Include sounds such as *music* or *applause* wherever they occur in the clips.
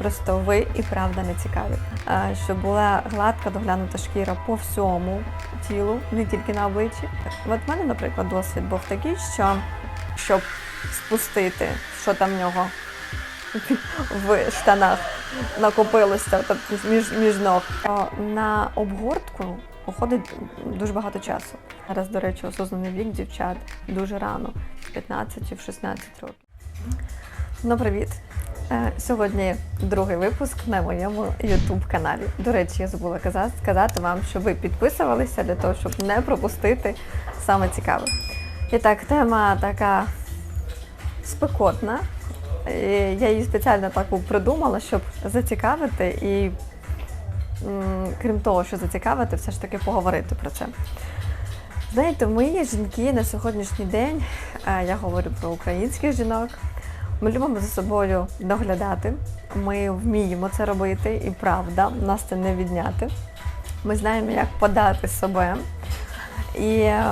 Просто ви і правда не цікаві. Щоб була гладка, доглянута шкіра по всьому тілу, не тільки на обличчі. От в мене, наприклад, досвід був такий, що щоб спустити, що там в нього *laughs* в штанах накопилося тобто між, між ног. На обгортку уходить дуже багато часу. Зараз, до речі, осознаний вік дівчат дуже рано, в 15 чи в 16 років. Ну, привіт! Е, Сьогодні другий випуск на моєму YouTube каналі. До речі, я забула казати, сказати вам, щоб ви підписувалися для того, щоб не пропустити саме цікаве. І так, тема така спекотна. Я її спеціально таку придумала, щоб зацікавити і, крім того, що зацікавити, все ж таки поговорити про це. Знаєте, ми, жінки, на сьогоднішній день, е, я говорю про українських жінок, ми любимо за собою доглядати. Ми вміємо це робити, і правда, нас це не відняти. Ми знаємо, як подати себе. І е,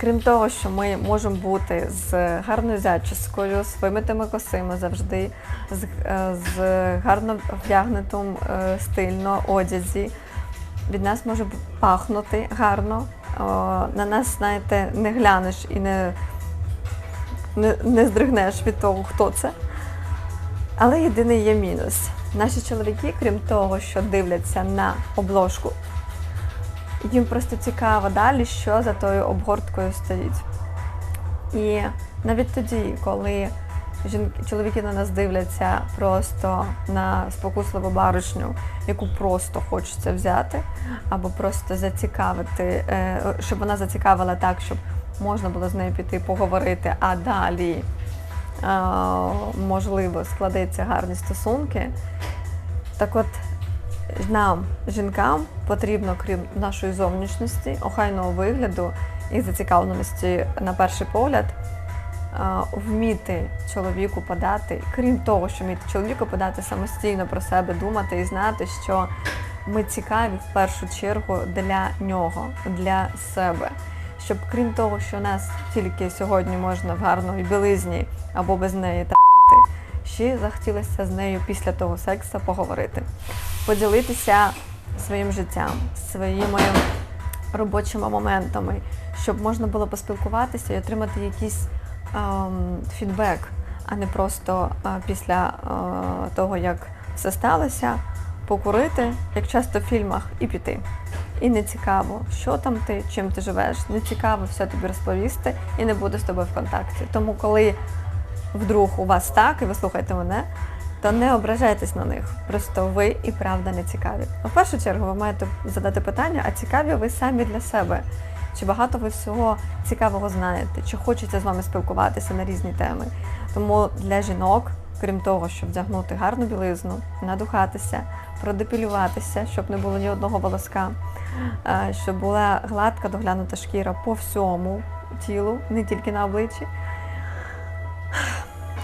крім того, що ми можемо бути з гарною зачіскою, з вимитими косими завжди, з, е, з гарно вдягнутим е, стильно одязі. Від нас може пахнути гарно. На нас, знаєте, не глянеш і не, не, не здригнеш від того, хто це. Але єдиний є мінус. Наші чоловіки, крім того, що дивляться на обложку, їм просто цікаво далі, що за тою обгорткою стоїть. І навіть тоді, коли жінки, чоловіки на нас дивляться просто на спокусливу баришню, яку просто хочеться взяти, або просто зацікавити, е, щоб вона зацікавила так, щоб можна було з нею піти поговорити, а далі, е, можливо, складеться гарні стосунки. Так от нам, жінкам, потрібно, крім нашої зовнішності, охайного вигляду і зацікавленості на перший погляд, вміти чоловіку подати, крім того, що вміти чоловіку подати самостійно про себе думати і знати, що ми цікаві в першу чергу для нього, для себе. Щоб крім того, що нас тільки сьогодні можна в гарної білизні або без неї трахати, ще захотілося з нею після того сексу поговорити, поділитися своїм життям, своїми робочими моментами, щоб можна було поспілкуватися і отримати якийсь ем, фідбек, а не просто е, після е, того, як все сталося, покурити, як часто в фільмах, і піти. І не цікаво, що там ти, чим ти живеш, не цікаво все тобі розповісти і не буде з тобою в контакті. Тому коли вдруг у вас так, і ви слухаєте мене, то не ображайтесь на них. Просто ви і правда не цікаві. В першу чергу ви маєте задати питання, а цікаві ви самі для себе? Чи багато ви всього цікавого знаєте, чи хочеться з вами спілкуватися на різні теми? Тому для жінок, крім того, щоб вдягнути гарну білизну, надухатися, продепілюватися, щоб не було ні одного волоска, е, щоб була гладка доглянута шкіра по всьому тілу, не тільки на обличчі.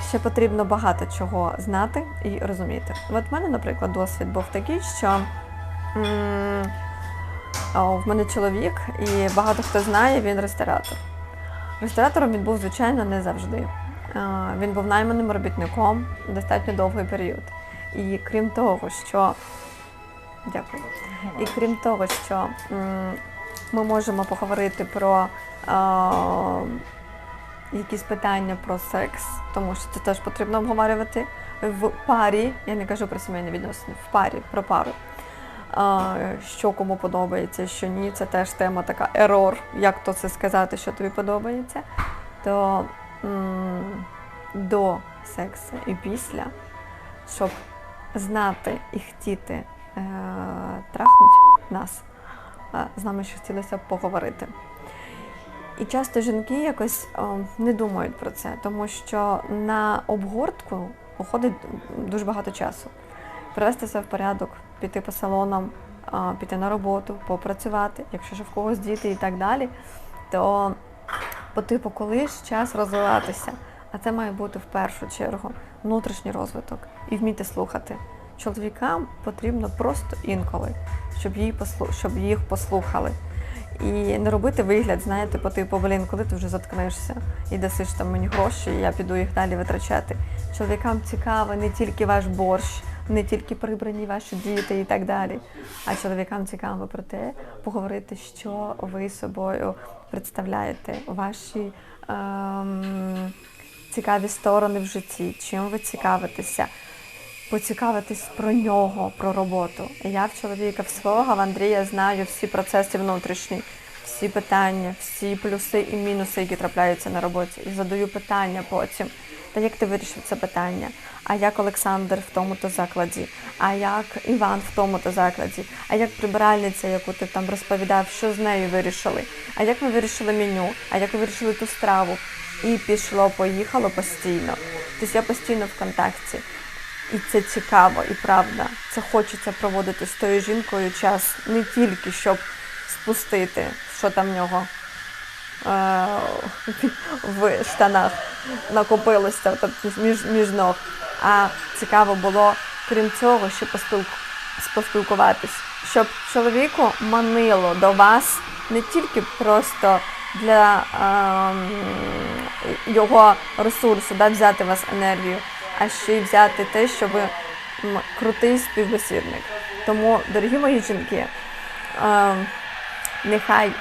Ще потрібно багато чого знати і розуміти. От в мене, наприклад, досвід був такий, що в мене чоловік, і багато хто знає, він ресторатор. Ресторатором він був, звичайно, не завжди. Він був найманим робітником достатньо довгий період. І крім того, що дякую. І крім того, що ми можемо поговорити про якісь питання про секс, тому що це теж потрібно обговорювати в парі. Я не кажу про сімейні відносини, в парі, про пару. Що кому подобається, що ні, це теж тема така ерор, як то це сказати, що тобі подобається. То до сексу і після, щоб знати і хотіти е, трахнути нас, е, з нами ще хотілося б поговорити. І часто жінки якось о, не думають про це, тому що на обгортку уходить дуже багато часу. Привести себе в порядок, піти по салонам, а, піти на роботу, попрацювати, якщо ж в когось діти і так далі, то по типу, коли ж час розвиватися. А це має бути в першу чергу внутрішній розвиток і вміти слухати. Чоловікам потрібно просто інколи, щоб, її послу... щоб їх послухали. І не робити вигляд, знаєте, по типу, блін, коли ти вже заткнешся і дасиш там мені гроші, і я піду їх далі витрачати. Чоловікам цікаво не тільки ваш борщ, не тільки прибрані ваші діти і так далі. А чоловікам цікаво про те, поговорити, що ви собою представляєте, ваші ем, цікаві сторони в житті, чим ви цікавитеся поцікавитись про нього, про роботу. Я в чоловіка в свого, в Андрія знаю всі процеси внутрішні, всі питання, всі плюси і мінуси, які трапляються на роботі. І задаю питання потім. Та як ти вирішив це питання? А як Олександр в тому-то закладі? А як Іван в тому-то закладі? А як прибиральниця, яку ти там розповідав, що з нею вирішили? А як ви вирішили меню? А як ви вирішили ту страву? І пішло, поїхало постійно. Тобто я постійно в контакті. І це цікаво і правда. Це хочеться проводити з тою жінкою час не тільки щоб спустити, що там в нього в штанах накопилося тобто між, між ног. А цікаво було, крім цього, ще поспілкуватись, щоб чоловіку манило до вас не тільки просто для ем, його ресурсу, да, взяти у вас енергію, а ще й взяти те, що ви крутий співбесідник. Тому, дорогі мої жінки, ем, нехай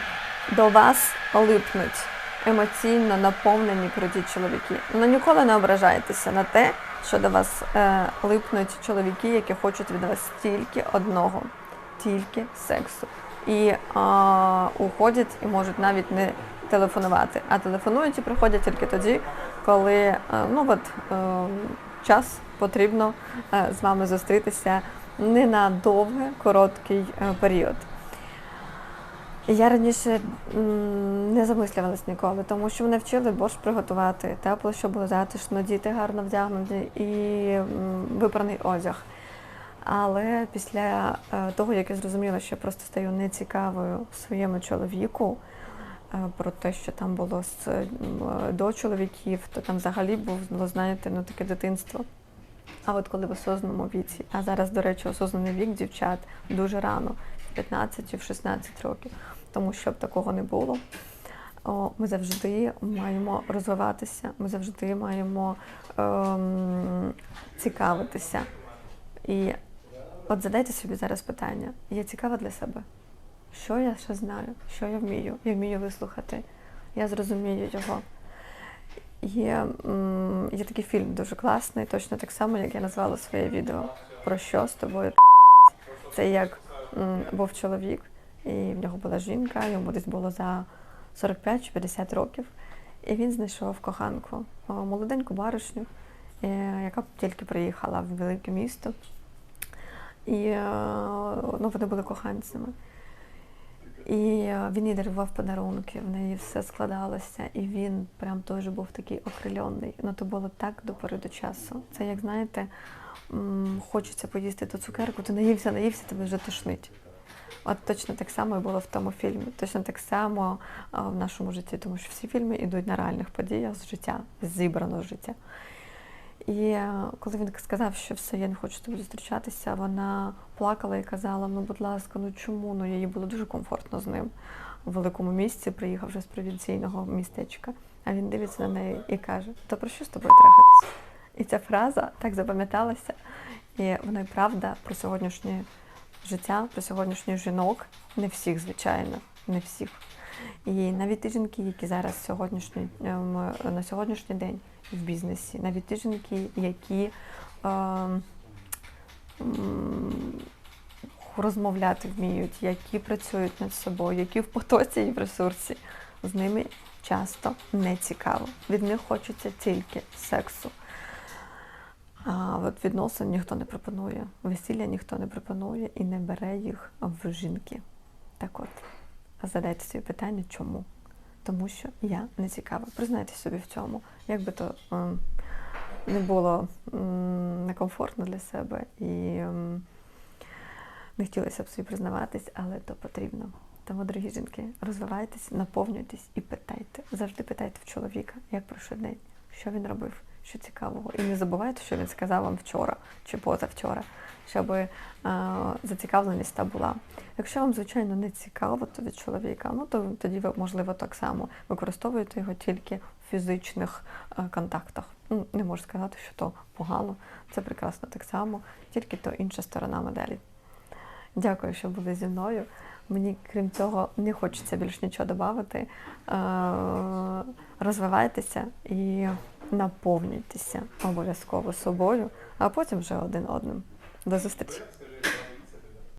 до вас липнуть емоційно наповнені круті чоловіки. Ну ніколи не ображайтеся на те, що до вас е, липнуть чоловіки, які хочуть від вас тільки одного, тільки сексу. І е, уходять і можуть навіть не телефонувати. А телефонують і приходять тільки тоді, коли е, ну от, е, час потрібно е, з вами зустрітися не на довгий, короткий е, період. Я раніше не замислювалась ніколи, тому що мене вчили борщ приготувати, тепло, щоб було затишно, діти гарно вдягнуті і м, випраний одяг. Але після е, того, як я зрозуміла, що я просто стаю нецікавою своєму чоловіку, е, про те, що там було з, до чоловіків, то там взагалі було, знаєте, ну таке дитинство. А от коли в осознаному віці, а зараз, до речі, осознаний вік дівчат дуже рано, 15-16 років, тому щоб такого не було. Ми завжди маємо розвиватися, ми завжди маємо ем, цікавитися. І от задайте собі зараз питання: я цікава для себе? Що я ще знаю? Що я вмію? Я вмію вислухати, я зрозумію його. Є, м, є такий фільм дуже класний, точно так само, як я назвала своє відео. Про що з тобою Це як м, був чоловік, і в нього була жінка, йому десь було за 45 чи 50 років. І він знайшов коханку, молоденьку баришню, е, яка тільки приїхала в велике місто. І е, ну, вони були коханцями. І е, він їй дарував подарунки, в неї все складалося, і він прям теж був такий окрильонний. Ну то було так до пори до часу. Це як знаєте, хочеться поїсти ту цукерку, ти наївся, наївся, тебе вже тошнить. От точно так само і було в тому фільмі. Точно так само в нашому житті, тому що всі фільми йдуть на реальних подіях з життя, з зібраного життя. І е, коли він сказав, що все, я не хочу з тобою зустрічатися, вона плакала і казала: ну, будь ласка, ну чому? Ну їй було дуже комфортно з ним у великому місці, приїхав вже з провінційного містечка. А він дивиться на неї і каже: То про що з тобою трахатись? І ця фраза так запам'яталася. І вона й правда про сьогоднішнє життя, про сьогоднішніх жінок, не всіх, звичайно, не всіх. І навіть ті жінки, які зараз сьогоднішні, ем, на сьогоднішній день в бізнесі, навіть ті жінки, які ем, м, розмовляти вміють, які працюють над собою, які в потоці і в ресурсі, з ними часто не цікаво. Від них хочеться тільки сексу. А відносин ніхто не пропонує, весілля ніхто не пропонує і не бере їх в жінки. Так от, задайте собі питання, чому? Тому що я не цікава. Признайтесь собі в цьому, як би то ем, не було некомфортно для себе і ем, не хотілося б собі признаватись, але то потрібно. Тому, дорогі жінки, розвивайтесь, наповнюйтесь і питайте. Завжди питайте в чоловіка, як пройшов день, що він робив, що цікавого. І не забувайте, що він сказав вам вчора чи позавчора, щоб е, зацікавленість та була. Якщо вам, звичайно, не цікаво то від чоловіка, ну то тоді ви, можливо, так само використовуєте його тільки в фізичних е, контактах. Ну, Не можу сказати, що то погано, це прекрасно так само, тільки то інша сторона медалі. Дякую, що були зі мною. Мені, крім цього, не хочеться більш нічого додати. Е, розвивайтеся і наповнюйтеся обов'язково собою, а потім вже один одним. До зустрічі!